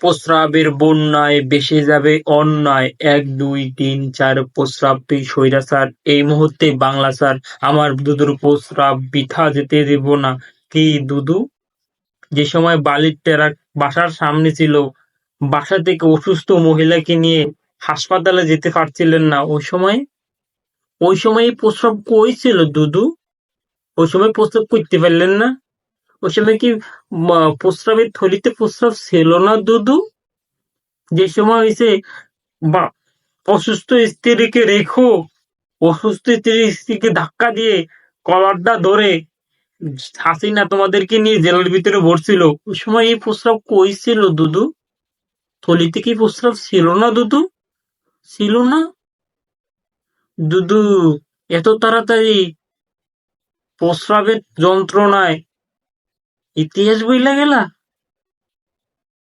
প্রস্রাবের বন্যায় ভেসে যাবে অন্যায়। এক, দুই, তিন, চার প্রস্রাবটি স্বৈরাচার এই মুহূর্তে বাংলা স্যার আমার দুদুর প্রস্রাব বৃথা যেতে দেব না। কি দুদু যে সময় বালির টেরাক বাসার সামনে ছিল, বাসা থেকে অসুস্থ মহিলাকে নিয়ে হাসপাতালে যেতে পারছিলেন না। ওই সময়? ওই সময় প্রস্রাব কই ছিল দুদু ওই সময় প্রস্রাব করতে পারলেন না? ওই সময় কি প্রস্রাবের থলিতে প্রস্রাব ছিল না দুদু যে সময় হয়েছে বা অসুস্থ স্ত্রীকে রেখো, অসুস্থ স্ত্রী স্ত্রীকে ধাক্কা দিয়ে কলারটা ধরে হাসিনা তোমাদেরকে নিয়ে জেলের ভিতরে ভরছিল। ওই সময় এই প্রস্রাব কই ছিল দুদু থলিতে কি প্রস্রাব ছিল না দুদু ছিল না? দুদু এত তাড়াতাড়ি প্রস্রাবের যন্ত্রণায় ¿Y tienes, güey, la?